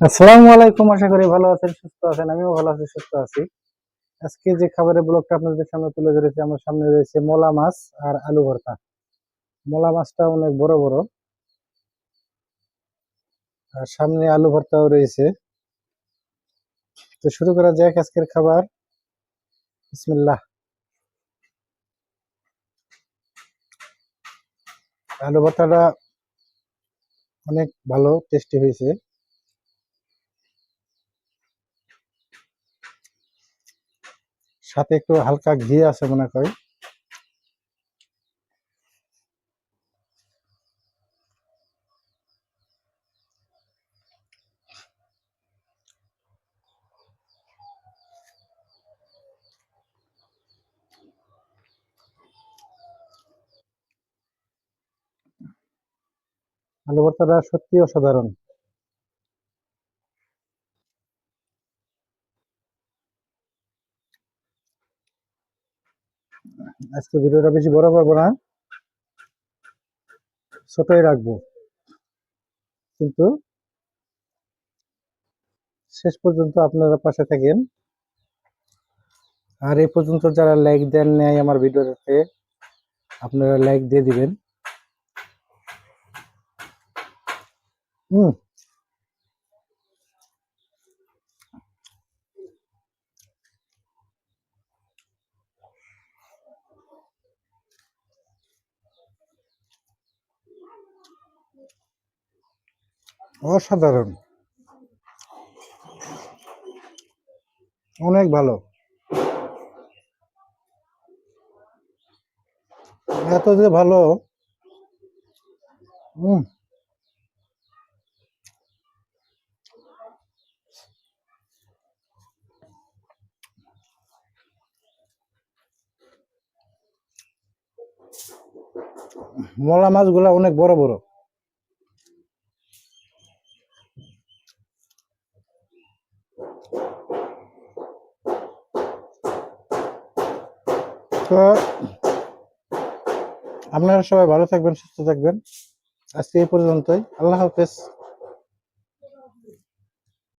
আসসালামু আলাইকুম, আশা করি ভালো আছেন, সুস্থ আছেন, আমিও ভালো আছি, সুস্থ আছি। আজকে যে খাবারের ব্লগটা আপনাদের সামনে তুলে ধরেছি, আমার সামনে রয়েছে মোলা মাছ আর আলু ভর্তা। মোলা মাছটা অনেক বড় বড়, আর সামনে আলু ভর্তাও রয়েছে। তো শুরু করা যাক আজকের খাবার। বিসমিল্লাহ। আলু ভর্তাটা অনেক ভালো, টেস্টি হয়েছে। সাথে একটু হালকা ঘি আছে মনে করি আলু ভর্তাটা সত্যি অসাধারণ। আজকে ভিডিওটা বেশি বড় করব না। ছোটই রাখব। কিন্তু শেষ পর্যন্ত আপনারা পাশে থাকেন। আর এই পর্যন্ত যারা লাইক দেন নাই আমার ভিডিওটাতে, আপনারা লাইক দিয়ে দিবেন। হুম। অসাধারণ। অনেক ভালো। এত যে ভালো হুম মলা মাছগুলা অনেক বড় বড়। তো আপনারা সবাই ভালো থাকবেন সুস্থ থাকবেন। আজকে এই পর্যন্তই। আল্লাহ হাফেজ।